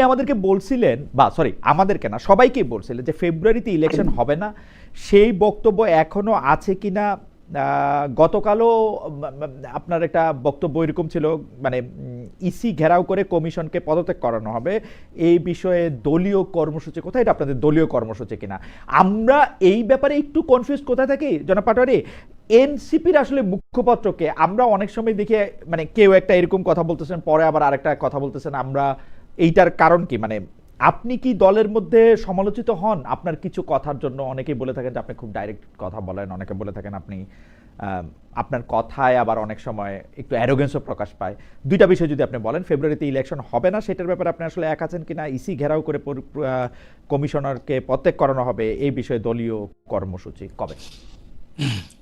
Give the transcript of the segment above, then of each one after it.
আমাদেরকে বলছিলেন বা সরি আমাদেরকে না সবাইকেই বলছিলেন যে ফেব্রুয়ারিতে ইলেকশন হবে না। সেই বক্তব্য এখনও আছে কিনা? গতকালও আপনার একটা বক্তব্য এরকম ছিল মানে ইসি ঘেরাও করে কমিশনকে পদত্যাগ করানো হবে। এই বিষয়ে দলীয় কর্মসূচি কোথায়? এটা আপনাদের দলীয় কর্মসূচি কিনা? আমরা এই ব্যাপারে একটু কনফিউজ কোথায় থাকি জনাব পাটোয়ারি? এনসিপির আসলে মুখপত্রকে আমরা অনেক সময় দেখি মানে কেউ একটা এরকম কথা বলতেছেন পরে আবার আরেকটা কথা বলতেছেন আমরা এইটার কারণ কি? মানে আপনি কি দলের মধ্যে সমালোচিত হন? আপনার কিছু কথার জন্য অনেকেই বলে থাকেন যে আপনি খুব ডাইরেক্ট কথা বলেন, অনেকে বলে থাকেন আপনি আপনার কথায় আবার অনেক সময় একটু অ্যারোগেন্সও প্রকাশ পায়। দুইটা বিষয় যদি আপনি বলেন ফেব্রুয়ারিতে ইলেকশন হবে না সেটার ব্যাপারে আপনি আসলে এক আছেন কিনা? ইসি ঘেরাও করে কমিশনারকে প্রত্যেক করানো হবে, এই বিষয়ে দলীয় কর্মসূচি কবে?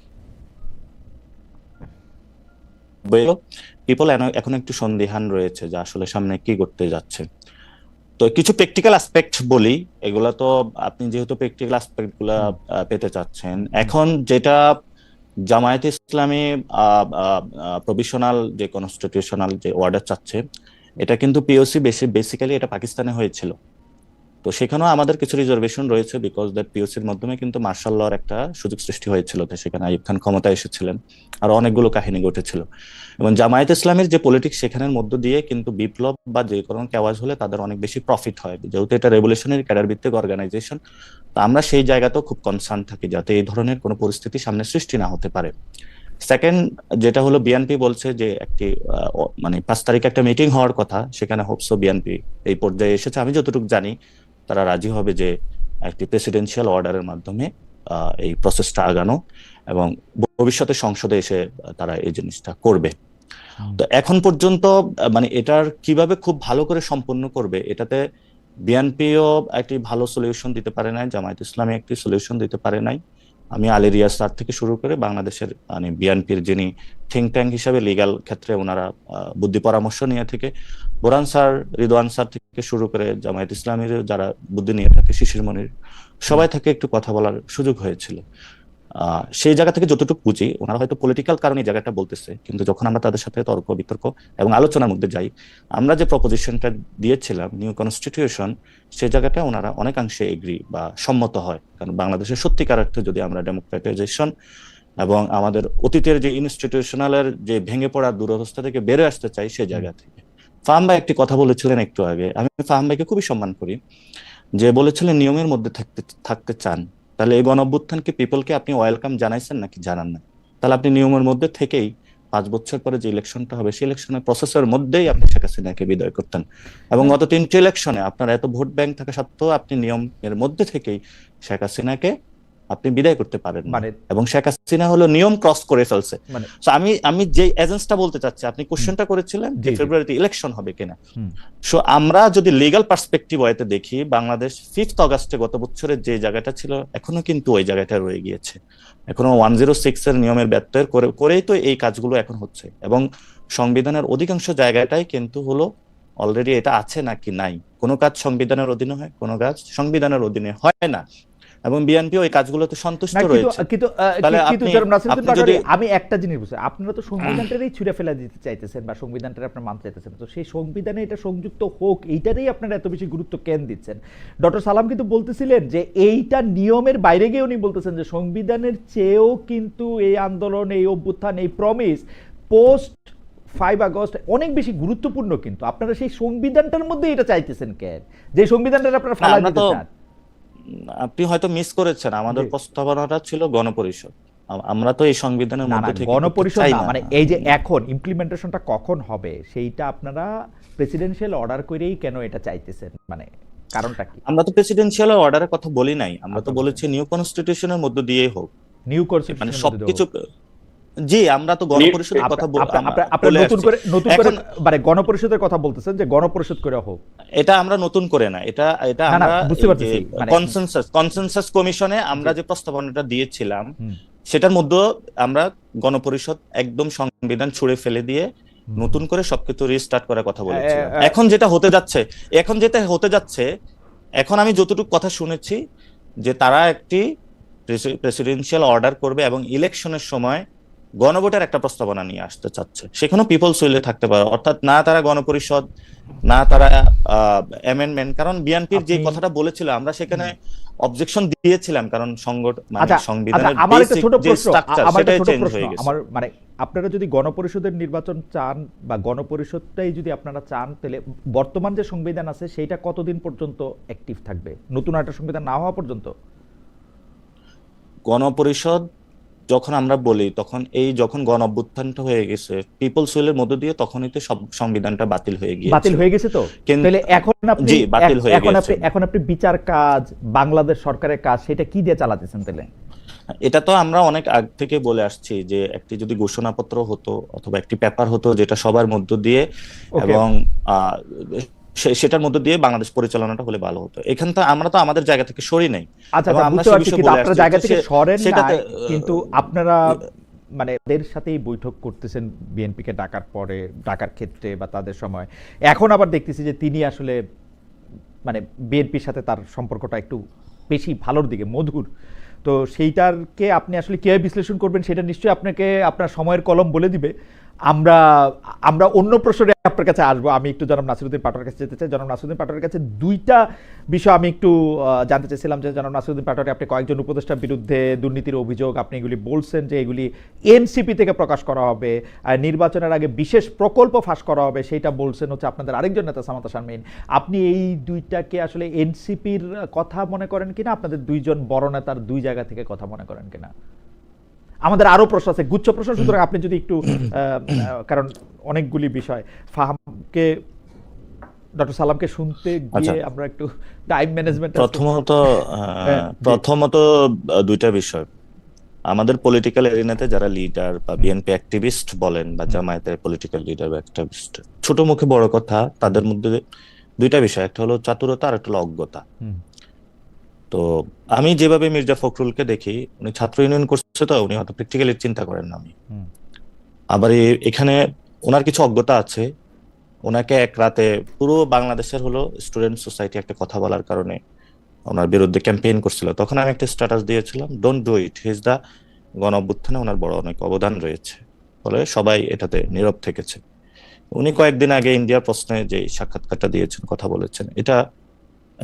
পিপল এখন একটু সন্দিহান রয়েছে যে আসলে সামনে কি করতে যাচ্ছে। তো কিছু প্র্যাকটিক্যাল অ্যাসপেক্ট বলি এগুলা তো আপনি যেহেতু প্র্যাকটিক্যাল অ্যাসপেক্টগুলা পেতে চাচ্ছেন এখন যেটা জামায়াত ইসলামী প্রভিশনাল যে কনস্টিটিউশনাল যে অর্ডার চাচ্ছে এটা কিন্তু পিওসি বেশি বেসিক্যালি এটা পাকিস্তানে হয়েছিল। তো সেখানেও আমাদের কিছু রিজার্ভেশন রয়েছে বিকজ দ্যাট পিওসির মাধ্যমে কিন্তু মার্শাল লর একটা সুযোগ সৃষ্টি হয়েছিল সেখানে আইব খান ক্ষমতায় এসেছিলেন আর অনেকগুলো কাহিনী ঘটেছিল। এবং জামায়াত ইসলামের যে পলিটিক্স সেখানের মধ্য দিয়ে কিন্তু বিপ্লব বা যে কোনো কেওয়াজ হলে তাদের অনেক বেশি প্রফিট হয়। যেহেতু এটা রেভলিউশনারি ক্যাডার ভিত্তিক অর্গানাইজেশন তো আমরা সেই জায়গাতেও খুব কনসার্ন থাকি যাতে এই ধরনের কোনো পরিস্থিতি সামনে সৃষ্টি না হতে পারে। সেকেন্ড যেটা হলো বিএনপি বলছে যে একটি মানে পাঁচ তারিখে একটা মিটিং হওয়ার কথা, সেখানে হোপসো বিএনপি এই পর্যায়ে এসেছে। আমি যতটুকু জানি তারা রাজি হবে যে একটি প্রেসিডেন্সিয়াল অর্ডারের মাধ্যমে এই প্রসেসটা আগানো এবং ভবিষ্যতে সংসদে এসে তারা এই জিনিসটা করবে। তো এখন পর্যন্ত মানে এটার কীভাবে খুব ভালো করে সম্পন্ন করবে এটাতে বিএনপিও একটি ভালো সলিউশন দিতে পারে নাই জামায়াত ইসলামী একটি সলিউশন দিতে পারে নাই। আমি আলেরিয়া স্যার থেকে শুরু করে বাংলাদেশের মানে বিএনপির যিনি থিঙ্ক ট্যাঙ্ক হিসাবে লিগাল ক্ষেত্রে ওনারা বুদ্ধি পরামর্শ নিয়ে থেকে বোরান স্যার রিদওয়ান স্যার থেকে শুরু করে জামায়াত ইসলামের যারা বুদ্ধি নিয়ে থাকে শিশির মনির সবাই থেকে একটু কথা বলার সুযোগ হয়েছিল। সেই জায়গা থেকে যতটুকু বুঝি ওনারা হয়তো পলিটিক্যাল কারণে জায়গাটা বলতেছে কিন্তু যখন আমরা তাদের সাথে তর্ক বিতর্ক এবং আলোচনার মধ্যে যাই আমরা যে প্রপোজিশনটা দিয়েছিলাম নিউ কনস্টিটিউশন সেই জায়গাটা ওনারা অনেকাংশে এগ্রি বা সম্মত হয়। কারণ বাংলাদেশের সত্যিকার অর্থে যদি আমরা ডেমোক্রেটাইজেশন এবং আমাদের অতীতের যে ইনস্টিটিউশনালের যে ভেঙে পড়া দুরবস্থা থেকে বেরো আসতে চাই সেই জায়গা থেকে। ফাহাম ভাই একটি কথা বলেছিলেন একটু আগে আমি ফাহাম ভাইকে খুবই সম্মান করি যে বলেছিলেন নিয়মের মধ্যে থাকতে থাকতে চান। তাহলে এই গণঅভ্যুত্থানকে পিপলকে আপনি ওয়েলকাম জানাইছেন নাকি জানান না তাহলে আপনি নিয়মের মধ্যে থেকেই পাঁচ বছর পরে যে ইলেকশনটা হবে, সেই ইলেকশনের প্রসেসের মধ্যেই আপনি শেখ হাসিনাকে বিদায় করতেন। এবং গত তিনটি ইলেকশনে আপনার এত ভোট ব্যাংক থাকা সত্ত্বেও আপনি নিয়মের মধ্যে থেকেই শেখ হাসিনাকে আপনি বিদায় করতে পারেন মানে এবং শেখ হাসিনা হলো নিয়ম ক্রস করে ফেলছে। মানে আমি আমি যে এজেন্সটা বলতে চাচ্ছি আপনি কোশ্চেনটা করেছিলেন যে ফেব্রুয়ারিতে ইলেকশন হবে কিনা। সো আমরা যদি লিগ্যাল পার্সপেক্টিভ ওয়েতে দেখি বাংলাদেশ ফিফথ অগাস্টে গত বছরের যে জায়গাটা ছিল এখনও কিন্তু ওই জায়গাটা রয়ে গিয়েছে। এখনও ওয়ান জিরো সিক্স এর নিয়মের ব্যত্যয় করে করেই তো এই কাজগুলো এখন হচ্ছে। এবং সংবিধানের অধিকাংশ জায়গাটাই কিন্তু হলো অলরেডি এটা আছে নাকি নাই। কোনো কাজ সংবিধানের অধীনে হয় কোনো কাজ সংবিধানের অধীনে হয় না। এবং বিএনপি ওই কাজগুলোতে সন্তুষ্ট রয়েছে। কিন্তু কিন্তু আমি একটা জিনিস বুঝছি আপনারা তো সংবিধানটারই ছুঁড়ে ফেলা দিতে চাইতেছেন বা সংবিধানটা আপনার মানতে চাইতেছেন। তো সেই সংবিধানে এটা সংযুক্ত হোক এইটারই আপনারা এত বেশি গুরুত্ব কেন দিচ্ছেন? ডক্টর সালাম কিন্তু বলতেছিলেন যে এইটা নিয়মের বাইরে গিয়ে উনি বলতেছেন যে সংবিধানের চেয়েও কিন্তু এই আন্দোলন এই অভ্যুত্থান এই প্রমিস পোস্ট ফাইভ আগস্ট অনেক বেশি গুরুত্বপূর্ণ কিন্তু। আপনারা সেই সংবিধানটার মধ্যে এটা চাইতেছেন কেন? যে সংবিধানটা আপনারা ফালা দিতে চান। আপনি হয়তো মিস করেছেন। আমাদের। প্রস্তাবনাটা ছিল গণপরিষদ। আম- আমরা তো এই সংবিধানের মধ্যে থেকে গণপরিষদ না মানে এই যে এখন ইমপ্লিমেন্টেশনটা কখন হবে সেইটা আপনারা প্রেসিডেন্সিয়াল অর্ডার করেই কেন এটা চাইতেছেন? মানে কারণটা কি? আমরা তো প্রেসিডেন্সিয়াল অর্ডারের কথা বলি নাই। আমরা তো আচ্ছা। বলেছি নিউ কনস্টিটিউশনের মধ্য দিয়েই হোক। নিউ কনস্টিটিউশন মানে সবকিছু জি আমরা তো গণপরিষদের কথা আপনা- আপনারা নতুন করে নতুন করে মানে গণপরিষদের কথা বলতেছেন যে গণপরিষদ করে হোক। এটা আমরা নতুন করে না। এটা এটা আমরা বুঝতে পারতেছি, কনসেনসাস কনসেনসাস কমিশনে আমরা যে প্রস্তাবনাটা দিয়েছিলাম সেটার মধ্যে আমরা গণপরিষদ একদম সংবিধান ছুঁড়ে ফেলে দিয়ে নতুন করে সবকিছু রিস্টার্ট করার কথা এ, এখন যেটা হতে যাচ্ছে এখন যেটা হতে যাচ্ছে এখন আমি যতটুকু কথা শুনেছি যে তারা একটি প্রেসিডেন্সিয়াল অর্ডার করবে এবং ইলেকশনের সময় গণভোটের একটা প্রস্তাবনা নিয়ে আসতে চাচ্ছে। সেখানেও পিপলস উইলে থাকতে পারে। অর্থাৎ না তারা গণপরিষদ না তারা অ্যামেন্ডমেন্ট কারণ বিএনপির যে কথাটা বলেছিল আমরা সেখানে অবজেকশন দিয়েছিলাম কারণ সংগঠন মানে আচ্ছা আচ্ছা সংবিধানের আমার একটা ছোট প্রশ্ন আমার একটা ছোট প্রশ্ন আমার মানে আপনারা যদি গণপরিষদের নির্বাচন চান বা গণপরিষদটাই যদি আপনারা চান তাহলে বর্তমান যে সংবিধান আছে সেইটা কতদিন পর্যন্ত অ্যাক্টিভ থাকবে? নতুন একটা সংবিধান না হওয়া পর্যন্ত? গণপরিষদ যখন আমরা বলি তখন এই যখন গণ অভ্যুত্থানটা হয়ে গেছে পিপলস উইলের মধ্য দিয়ে তখনই তো সব সংবিধানটা বাতিল হয়ে গিয়েছে। বাতিল হয়ে গেছে তো? তাহলে এখন আপনি জি, বাতিল হয়ে এখন আপনি এখন আপনি বিচার কাজ বাংলাদেশ সরকারের কাজ সেটা কি দিয়ে চালাতেছেন তাহলে? এটা তো আমরা অনেক আগ থেকে বলে আসছি যে একটি যদি ঘোষণাপত্র হতো অথবা একটি পেপার হতো যেটা সবার মধ্য দিয়ে এবং সেটার মধ্য দিয়ে বাংলাদেশ পরিচালনাটা হলে ভালো হতো। এখান থেকে আমরা তো আমাদের জায়গা থেকে সরি নাই। আচ্ছা আচ্ছা আমরা বুঝতে পারছি কিন্তু আপনার জায়গা থেকে সরেন সেটাতে, কিন্তু আপনারা মানে এদের সাথেই বৈঠক করতেছেন বিএনপি কে ডাকার পরে ডাকার ক্ষেত্রে বা তাদের সময়। এখন আবার দেখতেছি যে তিনি আসলে মানে বিএনপির সাথে তার সম্পর্কটা একটু বেশি ভালোর দিকে মধুর। তো সেইটারকে আপনি আসলে কীভাবে বিশ্লেষণ করবেন সেটা নিশ্চয়ই আপনাকে আপনার সময়ের কলম বলে দিবে। আমরা আমরা অন্য প্রশ্নে আপনার কাছে আসব। আমি একটু জনাব নাসিরুদ্দিন পাটোয়ার কাছে যেতে চাই। জনাব নাসিরুদ্দিন পাটোয়ারের কাছে দুইটা বিষয় আমি একটু জানতে চাইছিলাম যে জনাব নাসিরুদ্দিন পাটোয়ারি, আপনি কয়েকজন উপদেষ্টার বিরুদ্ধে দুর্নীতির অভিযোগ, আপনি এগুলি বলছেন যে এগুলি এনসিপি থেকে প্রকাশ করা হবে, আর নির্বাচনের আগে বিশেষ প্রকল্প ফাঁস করা হবে, সেইটা বলছেন হচ্ছে আপনাদের আরেকজন নেতা সামাতা শারমিন। আপনি এই দুইটাকে আসলে এনসিপির কথা মনে করেন কিনা? আপনাদের দুইজন বড় নেতার দুই জায়গা থেকে কথা মনে করেন কিনা? আমাদের আরও প্রশ্ন আছে গুচ্ছ প্রশ্ন। সুতরাং আপনি যদি একটু কারণ অনেকগুলি বিষয়। ফাহামকে ডক্টর সালামকে শুনতে গিয়ে আচ্ছা। আমরা একটু টাইম ম্যানেজমেন্ট প্রথমত হ্যাঁ। প্রথমত দুইটা বিষয়। আমাদের পলিটিক্যাল এরিনাতে যারা লিডার বা বিএনপি অ্যাক্টিভিস্ট বলেন বা জামায়াতের পলিটিক্যাল লিডার বা অ্যাক্টিভিস্ট ছোট মুখে বড় কথা তাদের মধ্যে দুইটা বিষয়। একটা হলো চাতুরতা আর একটা হলো অজ্ঞতা। তো আমি যেভাবে মির্জা ফখরুলকে দেখি উনি ছাত্র ইউনিয়ন করছে তো উনি হয়তো প্র্যাকটিক্যালি চিন্তা করেন না আমি আবার এখানে ওনার কিছু অজ্ঞতা আছে। ওনাকে এক রাতে পুরো বাংলাদেশের হলো স্টুডেন্ট সোসাইটি একটা কথা বলার কারণে ওনার বিরুদ্ধে ক্যাম্পেইন করছিল। তখন আমি একটা স্ট্যাটাস দিয়েছিলাম ডোন্ট ডু ইট হিজ দা গণ অভ্যুত্থানে ওনার বড় অনেক অবদান রয়েছে। ফলে সবাই এটাতে নীরব থেকেছে। উনি কয়েকদিন আগে ইন্ডিয়ার প্রশ্নে যে সাক্ষাৎকারটা দিয়েছেন কথা বলেছেন এটা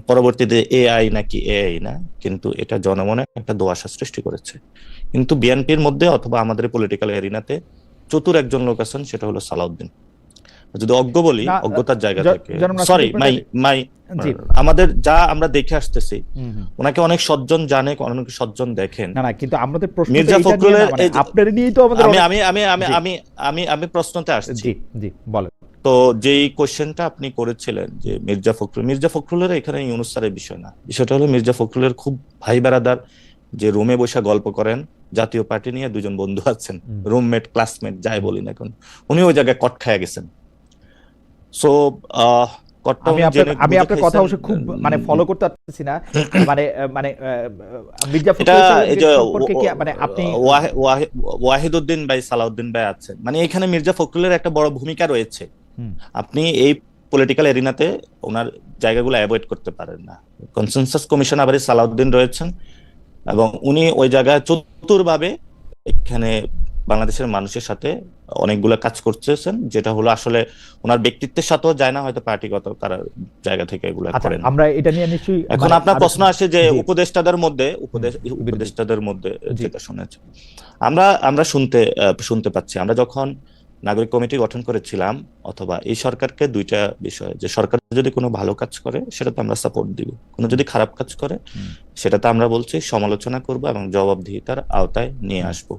পরবর্তীতে এআই নাকি এআই না কিন্তু এটা জনমনে একটা দোয়াশা সৃষ্টি করেছে। কিন্তু বিএনপির মধ্যে অথবা আমাদের পলিটিক্যাল এরিনাতে চতুর একজন লোক আছেন সেটা হলো সালাউদ্দিন। যদি অজ্ঞ বলি অজ্ঞতার জায়গা থেকে। সরি মাই মাই আমাদের যা আমরা দেখে আসতেছি। ওনাকে অনেক সজ্জন জানে অনেক সজ্জন দেখেন। না না কিন্তু আমাদের প্রশ্ন মির্জা ফখরুলের মানে আপনার নিয়েই তো আমাদের আমি আমি আমি আমি আমি আমি আমি প্রশ্নতে আসছি। জি জি বলেন। তো যেই কোশ্চেনটা আপনি করেছিলেন যে মির্জা ফখরুল মির্জা ফখরুলের এখানে ইউনুস স্যারের বিষয় না বিষয়টা হলো মির্জা ফখরুলের খুব ভাই বেড়াদার যে রুমে বসে গল্প করেন জাতীয় পার্টি নিয়ে দুজন বন্ধু আছেন রুমমেট ক্লাসমেট যাই বলি না এখন উনি ওই জায়গায় কট খায়া গেছেন সো আমি আপনার কথা। অবশ্য খুব মানে ফলো করতে পারতেছি না মানে মানে মির্জা মানে আপনি ওয়াহি- ওয়াহি- ওয়াহিদুদ্দিন ভাই সালাউদ্দিন ভাই আছেন মানে এখানে মির্জা ফখরুলের একটা বড় ভূমিকা রয়েছে। আপনি এই পলিটিক্যাল এরিনাতে ওনার জায়গাগুলো অ্যাভয়েড করতে পারেন না। কনসেনসাস কমিশন আবার সালাউদ্দিন রয়েছেন এবং উনি ওই জায়গায় চতুরভাবে এখানে বাংলাদেশের মানুষের সাথে অনেকগুলো কাজ করতেছেন যেটা হলো আসলে ওনার ব্যক্তিত্বের সাথেও যায় না হয়তো পার্টিগত কারার জায়গা থেকে এগুলো আচ্ছা করেন। আমরা এটা নিয়ে নিশ্চয়ই এখন মানে আপনার প্রশ্ন আসে যে উপদেষ্টাদের মধ্যে উপদেশ উপদেষ্টাদের মধ্যে যেটা শুনেছি। আমরা আমরা শুনতে শুনতে পাচ্ছি। আমরা যখন নাগরিক কমিটি গঠন করেছিলাম অথবা এই সরকারকে দুইটা বিষয় যে সরকার যদি কোনো ভালো কাজ করে সেটা তো আমরা সাপোর্ট দিব। কোনো যদি খারাপ কাজ করে সেটা তো আমরা বলছি সমালোচনা করব এবং জবাবদিহিতার আওতায় নিয়ে আসব।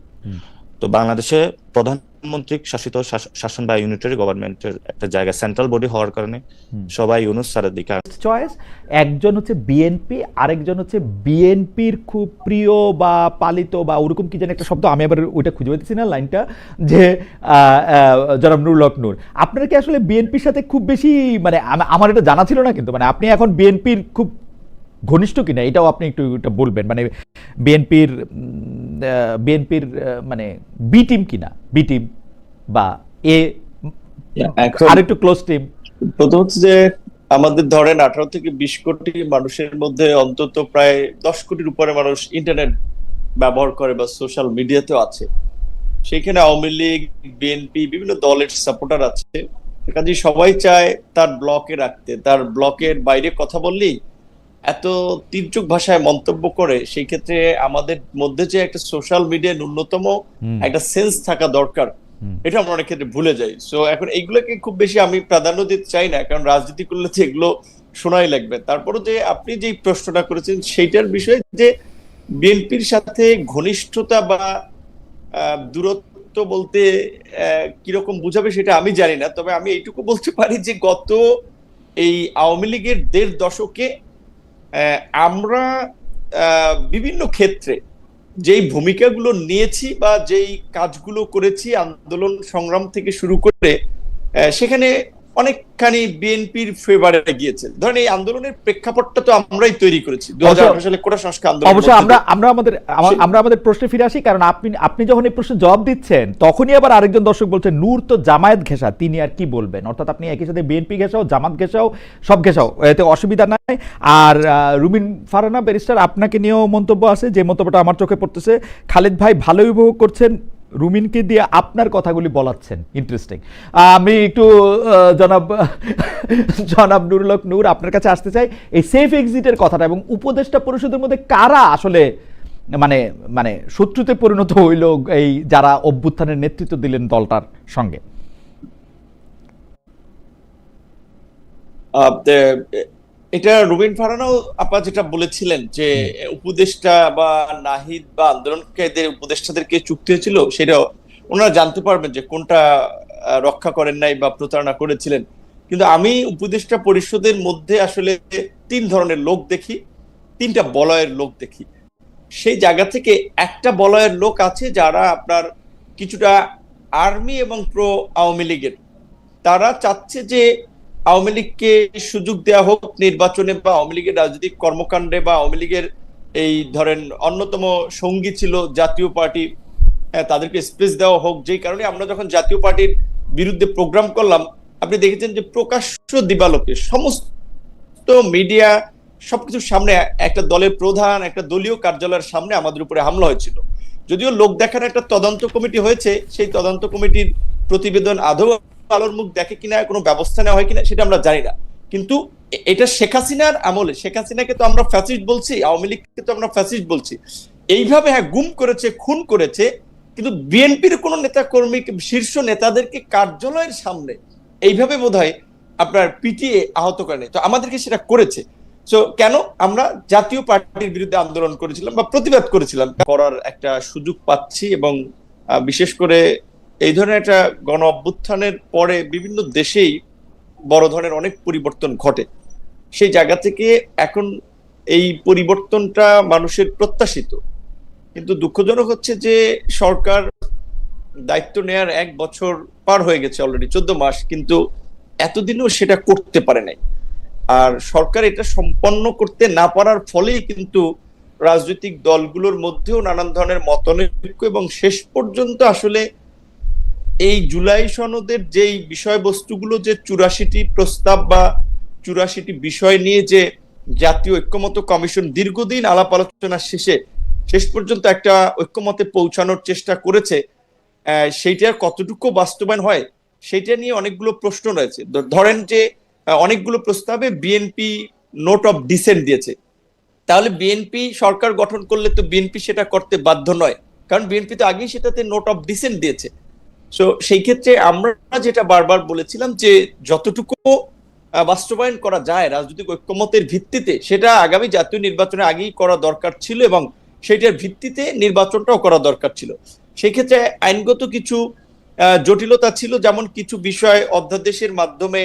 তো বাংলাদেশে প্রধানমন্ত্রী শাসিত শাস- শাসন বা ইউনিটারি গভর্নমেন্টের একটা জায়গা সেন্ট্রাল বডি হওয়ার কারণে সবাই ইউনুস স্যারের দিকে চয়েস একজন হচ্ছে বিএনপি আরেকজন হচ্ছে বিএনপির খুব প্রিয় বা পালিত বা ওরকম কি জানি একটা শব্দ আমি আবার ওইটা খুঁজে পাইতেছি না লাইনটা যে আহ, আহ, জনাব নুরুল হক নূর। আপনারা কি আসলে বিএনপির সাথে খুব বেশি মানে আমার এটা জানা ছিল না কিন্তু মানে আপনি এখন বিএনপির খুব ঘনিষ্ঠ কিনা এটাও আপনি একটু এটা বলবেন। মানে বিএনপির বিএনপির মানে বি টিম কিনা? বি টিম বা এ আরেকটু ক্লোজ টিম প্রথম হচ্ছে যে আমাদের ধরেন আঠারো থেকে বিশ কোটি মানুষের মধ্যে অন্তত প্রায় দশ কোটির উপরে মানুষ ইন্টারনেট ব্যবহার করে বা সোশ্যাল মিডিয়াতেও আছে। সেখানে আওয়ামী লীগ বিএনপি বিভিন্ন দলের সাপোর্টার আছে। কাজে সবাই চায় তার ব্লকে রাখতে তার ব্লকের বাইরে কথা বললেই এত তির্যক ভাষায় মন্তব্য করে সেই ক্ষেত্রে আমাদের মধ্যে যে একটা সোশ্যাল মিডিয়া ন্যূনতম একটা সেন্স থাকা দরকার এটা আমরা অনেক ক্ষেত্রে ভুলে যাই। সো এখন এইগুলোকে খুব বেশি আমি প্রাধান্য দিতে চাই না কারণ রাজনীতি করলে তো এগুলো শোনাই লাগবে। তারপরে যে আপনি যেই প্রশ্নটা করেছেন সেইটার বিষয়ে যে বিএনপির সাথে ঘনিষ্ঠতা বা দূরত্ব বলতে কীরকম বুঝাবে সেটা আমি জানি না। তবে আমি এইটুকু বলতে পারি যে গত এই আওয়ামী লীগের দেড় দশকে আমরা বিভিন্ন ক্ষেত্রে যেই ভূমিকাগুলো নিয়েছি বা যেই কাজগুলো করেছি আন্দোলন সংগ্রাম থেকে শুরু করে সেখানে অনেকখানি বিএনপির ফেভারে গিয়েছে ধরেন এই আন্দোলনের প্রেক্ষাপটটা তো আমরাই তৈরি করেছি দু অবশ্য- সালে কোটা সংস্কার আন্দোলন অবশ্যই আমরা আমরা আমাদের আমরা আমাদের প্রশ্নে ফিরে আসি কারণ আপনি আপনি যখন এই প্রশ্নের জবাব দিচ্ছেন তখনই আবার আরেকজন দর্শক বলছেন নূর তো জামায়াত ঘেঁষা তিনি আর কি বলবেন? অর্থাৎ আপনি একই সাথে বিএনপি ঘেঁষাও জামাত ঘেঁষাও সব ঘেঁষাও এতে অসুবিধা নাই। আর রুমিন ফারানা ব্যারিস্টার আপনাকে নিয়েও মন্তব্য আছে যে মন্তব্যটা আমার চোখে পড়তেছে খালেদ ভাই ভালোই উপভোগ করছেন রুমিনকে দিয়ে আপনার কথাগুলি বলাচ্ছেন। ইন্টারেস্টিং আমি একটু জনাব জনাব নুরুলক নূর আপনার কাছে আসতে চাই। এই সেফ এক্সিটের কথাটা এবং উপদেষ্টা পরিষদের মধ্যে কারা আসলে মানে মানে শত্রুতে পরিণত হইল এই যারা অভ্যুত্থানের নেতৃত্ব দিলেন দলটার সঙ্গে? এটা রুবিন ফারানো আপা যেটা বলেছিলেন যে উপদেষ্টা বা নাহিদ বা আন্দোলনকারীদের উপদেষ্টাদেরকে চুক্তি হয়েছিল সেটা ওনারা জানতে পারবেন যে কোনটা রক্ষা করেন নাই বা প্রতারণা করেছিলেন। কিন্তু আমি উপদেষ্টা পরিষদের মধ্যে আসলে তিন ধরনের লোক দেখি তিনটা বলয়ের লোক দেখি। সেই জায়গা থেকে একটা বলয়ের লোক আছে যারা আপনার কিছুটা আর্মি এবং প্রো আওয়ামী লীগের। তারা চাচ্ছে যে আওয়ামী লীগকে সুযোগ দেওয়া হোক নির্বাচনে বা আওয়ামী লীগের রাজনৈতিক কর্মকাণ্ডে বা আওয়ামী লীগের এই ধরেন অন্যতম সঙ্গী ছিল জাতীয় পার্টি হ্যাঁ, তাদেরকে স্পেস দেওয়া হোক যেই কারণে আমরা যখন জাতীয় পার্টির বিরুদ্ধে প্রোগ্রাম করলাম আপনি দেখেছেন যে প্রকাশ্য দিবালোকে সমস্ত মিডিয়া সবকিছুর সামনে একটা দলের প্রধান একটা দলীয় কার্যালয়ের সামনে আমাদের উপরে হামলা হয়েছিল। যদিও লোক দেখার একটা তদন্ত কমিটি হয়েছে সেই তদন্ত কমিটির প্রতিবেদন আদৌ আলোর মুখ দেখে কিনা, কোনো ব্যবস্থা নেওয়া হয় কিনা, সেটা আমরা জানি না। কিন্তু এটা শেখ হাসিনার আমলে, শেখ হাসিনাকে তো আমরা ফ্যাসিস্ট বলছি, আওয়ামী লীগকে তো আমরা ফ্যাসিস্ট বলছি। এইভাবে হ্যাঁ গুম করেছে, খুন করেছে, কিন্তু বিএনপির কোন নেতা কর্মী শীর্ষ নেতাদেরকে কার্যালয়ের সামনে এইভাবে বোধহয় আপনার পিটিএ আহত করেনি তো আমাদেরকে সেটা করেছে। তো কেন? আমরা জাতীয় পার্টির বিরুদ্ধে আন্দোলন করেছিলাম বা প্রতিবাদ করেছিলাম। করার একটা সুযোগ পাচ্ছি এবং বিশেষ করে এই ধরনের একটা গণ অভ্যুত্থানের পরে বিভিন্ন দেশেই বড় ধরনের অনেক পরিবর্তন ঘটে। সেই জায়গা থেকে এখন এই পরিবর্তনটা মানুষের প্রত্যাশিত। কিন্তু দুঃখজনক হচ্ছে যে সরকার দায়িত্ব নেয়ার এক বছর পার হয়ে গেছে অলরেডি চোদ্দ মাস, কিন্তু এতদিনও সেটা করতে পারে নাই। আর সরকার এটা সম্পন্ন করতে না পারার ফলেই কিন্তু রাজনৈতিক দলগুলোর মধ্যেও নানান ধরনের মতনৈক্য এবং শেষ পর্যন্ত আসলে এই জুলাই সনদের যেই বিষয়বস্তুগুলো, যে চুরাশিটি প্রস্তাব বা চুরাশিটি বিষয় নিয়ে যে জাতীয় ঐক্যমত কমিশন দীর্ঘদিন আলাপ আলোচনা শেষে শেষ পর্যন্ত একটা ঐক্যমতে পৌঁছানোর চেষ্টা করেছে সেইটার কতটুকু বাস্তবায়ন হয় সেইটা নিয়ে অনেকগুলো প্রশ্ন রয়েছে। ধরেন যে অনেকগুলো প্রস্তাবে বিএনপি নোট অফ ডিসেন্ট দিয়েছে। তাহলে বিএনপি সরকার গঠন করলে তো বিএনপি সেটা করতে বাধ্য নয়। কারণ বিএনপি তো আগেই সেটাতে নোট অফ ডিসেন্ট দিয়েছে। সো সেই ক্ষেত্রে আমরা যেটা বারবার বলেছিলাম যে যতটুকু বাস্তবায়ন করা যায় রাজনৈতিক ঐক্যমতের ভিত্তিতে, সেটা আগামী জাতীয় নির্বাচনে আগেই করা দরকার ছিল এবং সেটার ভিত্তিতে নির্বাচনটাও করা দরকার ছিল। সেই ক্ষেত্রে আইনগত কিছু জটিলতা ছিল, যেমন কিছু বিষয় অধ্যাদেশের মাধ্যমে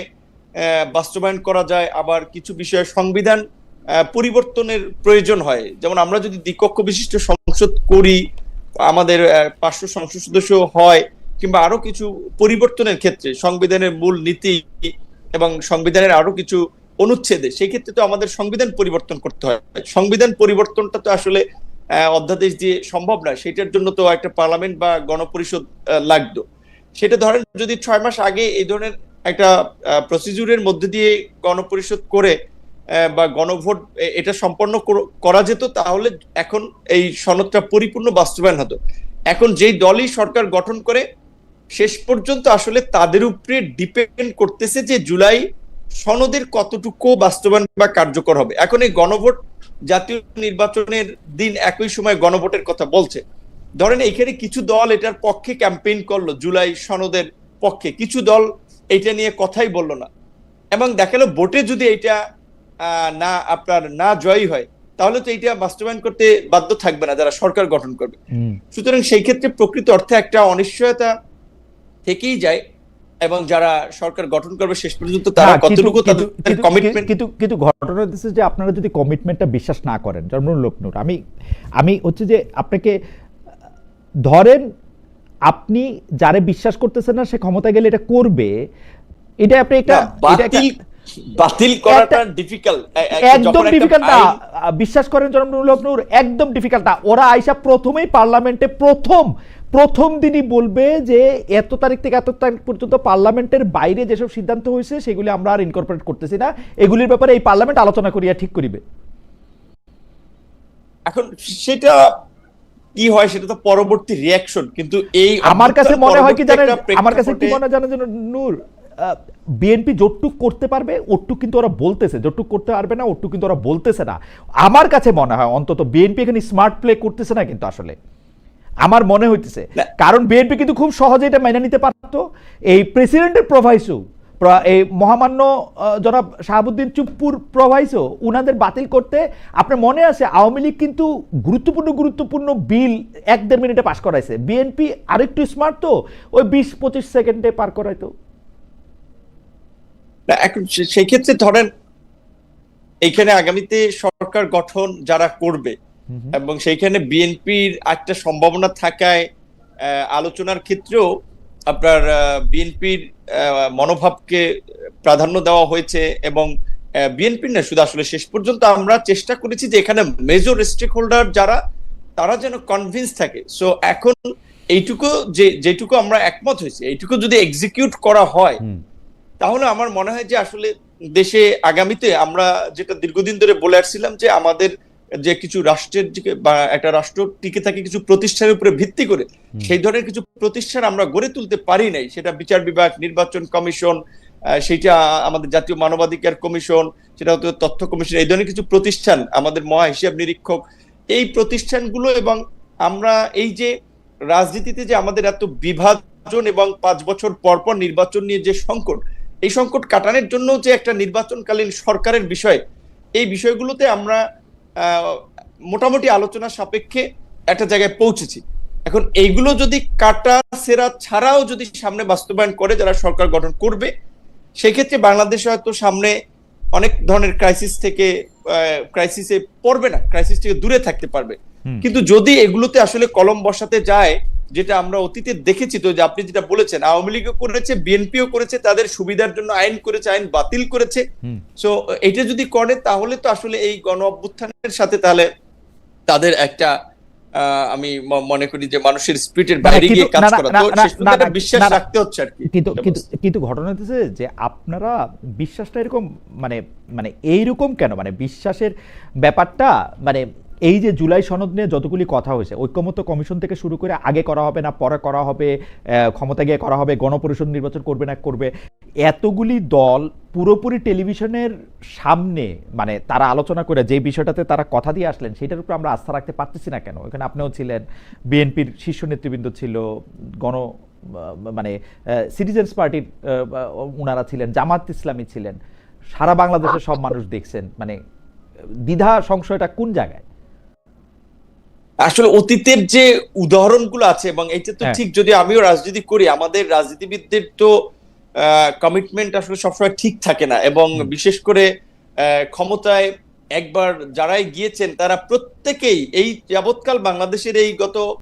বাস্তবায়ন করা যায়, আবার কিছু বিষয়ে সংবিধান পরিবর্তনের প্রয়োজন হয়। যেমন আমরা যদি দ্বিকক্ষ বিশিষ্ট সংসদ করি, আমাদের পাঁচশো সংসদ সদস্য হয় কিংবা আরও কিছু পরিবর্তনের ক্ষেত্রে সংবিধানের মূল নীতি এবং সংবিধানের আরও কিছু অনুচ্ছেদে, সেই ক্ষেত্রে তো আমাদের সংবিধান পরিবর্তন করতে হয়। সংবিধান পরিবর্তনটা তো আসলে অধ্যাদেশ দিয়ে সম্ভব না সেটার জন্য তো একটা পার্লামেন্ট বা গণপরিষদ লাগতো। সেটা ধরেন যদি ছয় মাস আগে এই ধরনের একটা প্রসিডিউরের মধ্যে দিয়ে গণপরিষদ করে বা গণভোট এটা সম্পন্ন করা যেত, তাহলে এখন এই সনদটা পরিপূর্ণ বাস্তবায়ন হতো। এখন যেই দলই সরকার গঠন করে শেষ পর্যন্ত আসলে তাদের উপরে ডিপেন্ড করতেছে যে জুলাই সনদের কতটুকু বাস্তবায়ন বা কার্যকর হবে। এখন এই গণভোট জাতীয় নির্বাচনের দিন একই সময় গণভোটের কথা বলছে। ধরেন এইখানে কিছু দল এটার পক্ষে ক্যাম্পেইন করল জুলাই সনদের পক্ষে। কিছু দল এটা নিয়ে কথাই বলল না। এবং দেখাল ভোটে যদি এটা আহ, না আপনার না জয়ী হয় তাহলে তো এটা বাস্তবায়ন করতে বাধ্য থাকবে না যারা সরকার গঠন করবে। সুতরাং সেই ক্ষেত্রে প্রকৃত অর্থে একটা অনিশ্চয়তা থেকেই যায় এবং যারা সরকার গঠন করবে শেষ পর্যন্ত তারা কতটুকু তাদের কমিটমেন্ট কিন্তু কিন্তু ঘটনা হচ্ছে যে আপনারা যদি কমিটমেন্টটা বিশ্বাস না করেন যেমন লোকনুর আমি আমি হচ্ছে যে আপনাকে ধরেন আপনি যারে বিশ্বাস করতেছেন না সে ক্ষমতা গেলে এটা করবে এটা আপনি একটা বাতিল বাতিল করাটা ডিফিকাল্ট একদম ডিফিকাল্ট না। বিশ্বাস করেন জনমূলক নূর একদম ডিফিকাল্ট না। ওরা আইসা প্রথমেই পার্লামেন্টে প্রথম প্রথম দিনই বলবে যে এত তারিখ থেকে এত তারিখ পর্যন্ত পার্লামেন্টের বাইরে যেসব সিদ্ধান্ত হয়েছে সেগুলি আমরা আর ইনকর্পোরেট করতেছি না। এগুলির ব্যাপারে এই পার্লামেন্ট আলোচনা করিয়া ঠিক করিবে। এখন সেটা কি হয় সেটা তো পরবর্তী রিয়াকশন কিন্তু এই আমার কাছে মনে হয় কি জানেন আমার কাছে কি মনে জানেন নূর বিএনপি যতটুক করতে পারবে ওটুক কিন্তু ওরা বলতেছে। যতটুক করতে পারবে না ওটুক কিন্তু ওরা বলতেছে না। আমার কাছে মনে হয় অন্তত বিএনপি এখানে স্মার্ট প্লে করতেছে না কিন্তু আসলে। আমার মনে হইতেছে। কারণ বিএনপি কিন্তু খুব সহজে এটা মেনে নিতে পারতো। এই প্রেসিডেন্টের প্রভাইসও এই মহামান্য জনাব শাহাবুদ্দিন চুপ্পুর প্রভাইসও উনাদের বাতিল করতে আপনার মনে আছে আওয়ামী লীগ কিন্তু গুরুত্বপূর্ণ গুরুত্বপূর্ণ বিল এক দেড় মিনিটে পাশ করাইছে। বিএনপি আরেকটু স্মার্ট তো ওই বিশ পঁচিশ সেকেন্ডে পার করাইতো। সেই ক্ষেত্রে ধরেন এইখানে আগামীতে সরকার গঠন যারা করবে এবং সেইখানে বিএনপির একটা সম্ভাবনা থাকায় আলোচনার ক্ষেত্রেও আপনার বিএনপির মনোভাবকে প্রাধান্য দেওয়া হয়েছে এবং বিএনপির না শুধু আসলে শেষ পর্যন্ত আমরা চেষ্টা করেছি যে এখানে মেজর স্টেক হোল্ডার যারা তারা যেন কনভিন্স থাকে। সো এখন এইটুকু যে যেটুকু আমরা একমত হয়েছি এইটুকু যদি এক্সিকিউট করা হয় তাহলে আমার মনে হয় যে আসলে দেশে আগামীতে আমরা যেটা দীর্ঘদিন ধরে বলে আসছিলাম যে আমাদের যে কিছু রাষ্ট্রের দিকে বা একটা রাষ্ট্র টিকে থাকে কিছু প্রতিষ্ঠানের উপরে ভিত্তি করে সেই ধরনের কিছু প্রতিষ্ঠান আমরা গড়ে তুলতে পারি নাই। সেটা বিচার বিভাগ নির্বাচন কমিশন সেটা আমাদের জাতীয় মানবাধিকার কমিশন সেটা হতো তথ্য কমিশন এই ধরনের কিছু প্রতিষ্ঠান আমাদের মহা হিসাব নিরীক্ষক এই প্রতিষ্ঠানগুলো এবং আমরা এই যে রাজনীতিতে যে আমাদের এত বিভাজন এবং পাঁচ বছর পর পর নির্বাচন নিয়ে যে সংকট এই সংকট কাটানোর জন্য যে একটা নির্বাচনকালীন সরকারের বিষয় এই বিষয়গুলোতে আমরা মোটামুটি আলোচনা সাপেক্ষে একটা জায়গায় পৌঁছেছি। এখন এইগুলো যদি কাটা সেরা ছাড়াও যদি সামনে বাস্তবায়ন করে যারা সরকার গঠন করবে সেক্ষেত্রে বাংলাদেশ হয়তো সামনে অনেক ধরনের ক্রাইসিস থেকে ক্রাইসিসে পড়বে না ক্রাইসিস থেকে দূরে থাকতে পারবে। কিন্তু যদি এগুলোতে আসলে কলম বসাতে যায় যেটা আমরা অতীতে দেখেছি তো যে আপনি যেটা বলেছেন আওয়ামী লীগও করেছে বিএনপিও করেছে তাদের সুবিধার জন্য আইন করেছে আইন বাতিল করেছে। সো এটা যদি করে তাহলে তো আসলে এই গণ অভ্যুত্থানের সাথে তাহলে তাদের একটা আহ, আমি মনে করি যে মানুষের স্পিরিটের বাইরে গিয়ে কাজ করা। তো বিশ্বাস। রাখতে হচ্ছে আর কি। কিন্তু কিন্তু কিন্তু ঘটনা হচ্ছে যে আপনারা বিশ্বাসটা এরকম মানে মানে এইরকম কেন? মানে বিশ্বাসের ব্যাপারটা মানে এই যে জুলাই সনদ নিয়ে যতগুলি কথা হয়েছে, ঐক্যমত্য কমিশন থেকে শুরু করে আগে করা হবে না, পরে করা হবে ক্ষমতা গিয়ে করা হবে, গণপরিষদ নির্বাচন করবে না, করবে, এতগুলি দল পুরোপুরি টেলিভিশনের সামনে মানে তারা আলোচনা করে যে বিষয়টাতে তারা কথা দিয়ে আসলেন, সেটার উপর আমরা আস্থা রাখতে পারতেছি না কেন? এখানে আপনিও ছিলেন, বিএনপির শীর্ষ নেতৃবৃন্দ ছিল, গণ মানে সিটিজেন্স পার্টির উনারা ছিলেন, জামাত ইসলামী ছিলেন, সারা বাংলাদেশের সব মানুষ দেখছেন মানে দ্বিধা সংশয়টা কোন জায়গায়? আসলে অতীতের যে উদাহরণগুলো আছে এবং এইটা তো হ্যাঁ। ঠিক যদি আমিও রাজনীতি করি আমাদের রাজনীতিবিদদের তো কমিটমেন্ট আসলে সবসময় ঠিক থাকে না এবং বিশেষ করে আহ, ক্ষমতায় একবার যারাই গিয়েছেন তারা প্রত্যেকেই এই যাবৎকাল বাংলাদেশের এই গত